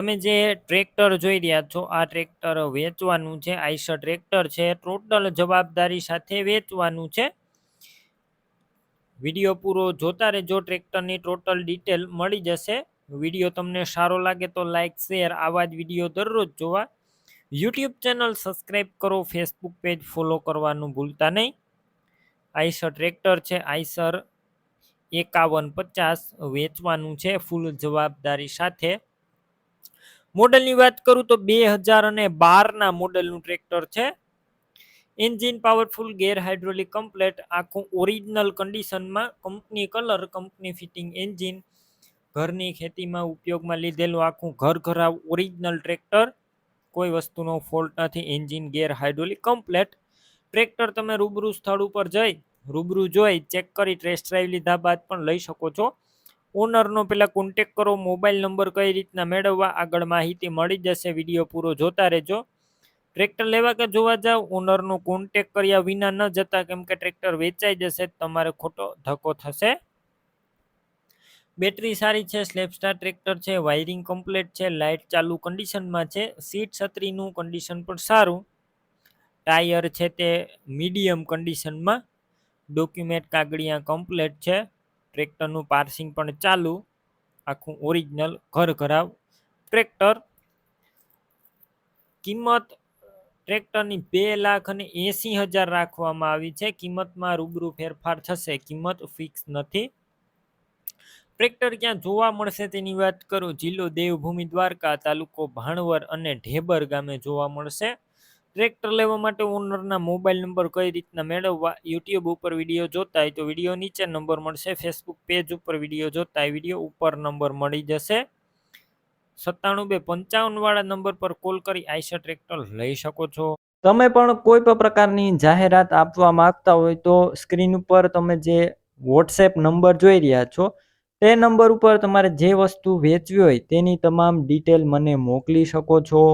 તમે જે ટ્રેક્ટર જોઈ રહ્યા છો, આ ટ્રેક્ટર વેચવાનું છે, આઈસર ટ્રેક્ટર છે, ટોટલ જવાબદારી સાથે વેચવાનું છે. વીડિયો પૂરો જોતા રહેજો, ટ્રેક્ટરની ટોટલ ડિટેલ મળી જશે. વીડિયો તમને સારો લાગે તો લાઇક શેર, આવા જ વીડિયો દરરોજ જોવા. યુટ્યુબ ચેનલ સબસ્ક્રાઈબ કરો, ફેસબુક પેજ ફોલો કરવાનું ભૂલતા નહીં. આઈસર ટ્રેક્ટર છે, આઈસર એકાવન પચાસ વેચવાનું છે, ફૂલ જવાબદારી સાથે. મોડલની વાત કરું તો બે હજાર અને બારના મોડલનું ટ્રેક્ટર છે. Engine powerful gear hydraulic complete આખું ઓરિજિનલ કન્ડિશનમાં company colour company fitting engine ઘરની ખેતીમાં ઉપયોગમાં લીધેલું આખું ઘર ઘરાવ ઓરિજિનલ ટ્રેક્ટર કોઈ વસ્તુનો ફોલ્ટ નથી engine gear hydraulic complete tractor તમે રૂબરૂ સ્થળ ઉપર જઈ, રૂબરૂ જોઈ ચેક કરી ટેસ્ટ ડ્રાઈવ લીધા બાદ પણ લઈ શકો છો. ઓનરનો પહેલાં કોન્ટેક કરો મોબાઈલ નંબર કઈ રીતના મેળવવા, આગળ માહિતી મળી જશે વીડિયો પૂરો જોતા રહેજો. ટ્રેક્ટર લેવા કે જોવા જાવ ઓનરનો કોન્ટેક કર્યા વિના ન જતા, કેમ કે ટ્રેક્ટર વેચાઈ જશે, તમારે ખોટો ધક્કો થશે. બેટરી સારી છે સ્લેપસ્ટાર ટ્રેક્ટર છે વાયરિંગ કમ્પ્લીટ છે લાઇટ ચાલુ કન્ડિશનમાં છે સીટ છત્રીનું કન્ડિશન પણ સારું. ટાયર છે તે મીડિયમ કન્ડિશનમાં ડોક્યુમેન્ટ કાગળિયા કમ્પ્લીટ છે. ટ્રેક્ટરનું પાર્સિંગ પણ ચાલુ. આખું ઓરિજિનલ ઘર ઘરાવ. ટ્રેક્ટર કિંમત ટ્રેક્ટરની બે લાખ અને એંસી હજાર રાખવામાં આવી છે. કિંમતમાં રૂબરૂ ફેરફાર થશે. કિંમત ફિક્સ નથી. ટ્રેક્ટર ક્યાં જોવા મળશે તેની વાત કરું. જિલ્લો દેવભૂમિ દ્વારકા તાલુકો ભાણવર અને ઢેબર ગામે જોવા મળશે. ટ્રેક્ટર લેવા માટે ઓનરના મોબાઈલ નંબર કઈ રીતના મેળવવા, યુટ્યુબ ઉપર વીડિયો જોતા હોય તો વીડિયો નીચે નંબર મળશે, ફેસબુક પેજ ઉપર વીડિયો જોતા હોય, વીડિયો ઉપર નંબર મળી જશે. સત્તાણું બે પંચાવન વાળા નંબર પર કોલ કરી આઈસર ટ્રેક્ટર લઈ શકો છો. તમે પણ કોઈ પણ પ્રકારની જાહેરાત આપવા માંગતા હોય તો સ્ક્રીન ઉપર તમે જે વોટ્સએપ નંબર જોઈ રહ્યા છો, તે નંબર ઉપર તમારે જે વસ્તુ વેચવી હોય તેની તમામ ડિટેલ મને મોકલી શકો છો.